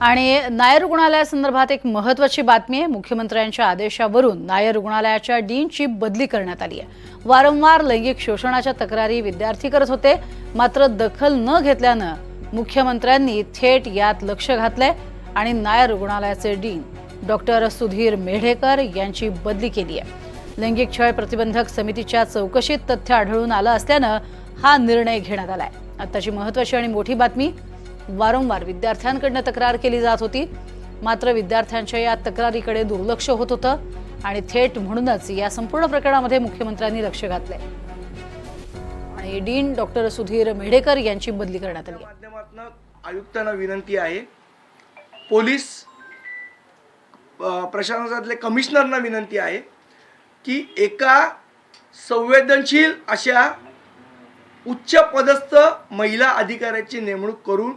आणि नायर रुग्णालयासंदर्भात एक महत्वाची बातमी आहे. मुख्यमंत्र्यांच्या आदेशावरून नायर रुग्णालयाच्या डीनची बदली करण्यात आली आहे. वारंवार लैंगिक शोषणाच्या तक्रारी विद्यार्थी करत होते. मात्र दखल न घेतल्यानं मुख्यमंत्र्यांनी थेट यात लक्ष घातलंय आणि नायर रुग्णालयाचे डीन डॉक्टर सुधीर मेढेकर यांची बदली केली आहे. लैंगिक छळ प्रतिबंधक समितीच्या चौकशीत तथ्य आढळून आलं असल्यानं हा निर्णय घेण्यात आलाय. आताची महत्वाची आणि मोठी बातमी वारंवार विद्यार्थ्यांकडनं तक्रार केली जात होती. मात्र विद्यार्थ्यांच्या या तक्रारीकडे दुर्लक्ष होत होतं आणि थेट म्हणूनच या संपूर्ण प्रकरणामध्ये मुख्यमंत्र्यांनी लक्ष घातलंय. आणि डीन डॉक्टर सुधीर मेढेकर यांची बदली करण्यात आली माध्यमातून आयुक्तांना विनंती आहे. पोलीस प्रशासनातले कमिशनरना विनंती आहे की एका संवेदनशील अशा उच्च पदस्थ महिला अधिकाऱ्याची नेमणूक करून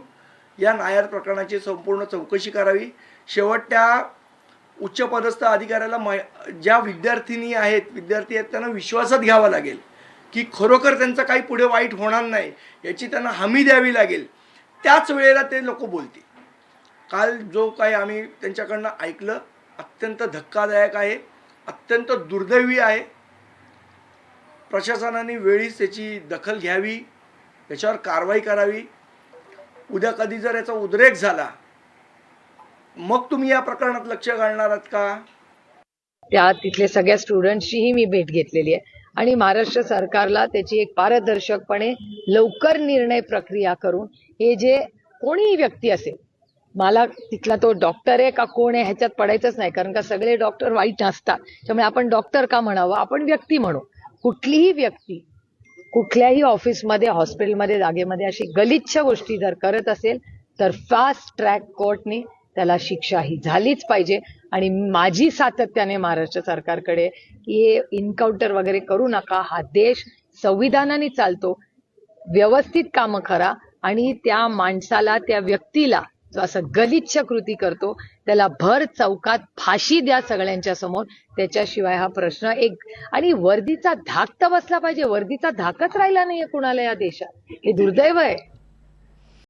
या नायर प्रकरणाची संपूर्ण चौकशी करावी. शेवट त्या उच्चपदस्थ अधिकाऱ्याला मै ज्या विद्यार्थिनी आहेत विद्यार्थी आहेत त्यांना विश्वासात घ्यावा लागेल की खरोखर त्यांचं काही पुढे वाईट होणार नाही याची त्यांना हमी द्यावी लागेल. त्याच वेळेला ते लोक बोलतील. काल जो काही आम्ही त्यांच्याकडनं ऐकलं अत्यंत धक्कादायक आहे अत्यंत दुर्दैवी आहे. प्रशासनाने वेळीच त्याची दखल घ्यावी त्याच्यावर कारवाई करावी. उद्या कधी जर याचा उद्रेक झाला मग तुम्ही या प्रकरणात लक्ष घालणार आहात का? त्या तिथले सगळ्या स्टुडंटशीही मी भेट घेतलेली आहे. आणि महाराष्ट्र सरकारला त्याची एक पारदर्शकपणे लवकर निर्णय प्रक्रिया करून हे जे कोणीही व्यक्ती असेल मला तिथला तो डॉक्टर आहे का कोण आहे ह्याच्यात पडायचंच नाही. कारण का सगळे डॉक्टर वाईट नसतात त्यामुळे आपण डॉक्टर का म्हणावं? आपण व्यक्ती म्हणू. कुठलीही व्यक्ती कुठल्याही ऑफिसमध्ये हॉस्पिटलमध्ये जागेमध्ये अशी गलिच्छ गोष्टी जर करत असेल तर फास्ट ट्रॅक कोर्टने त्याला शिक्षा ही झालीच पाहिजे. आणि माझी सातत्याने महाराष्ट्र सरकारकडे हे इन्काउंटर वगैरे करू नका. हा देश संविधानाने चालतो. व्यवस्थित कामं करा. आणि त्या माणसाला त्या व्यक्तीला जो असं गलिच्छ कृती करतो त्याला भर चौकात फाशी द्या सगळ्यांच्या समोर. त्याच्याशिवाय हा प्रश्न एक आणि वर्दीचा धाक तर बसला पाहिजे. वर्दीचा धाकच राहिला नाहीये कुणाला या देशात. हे दुर्दैव आहे.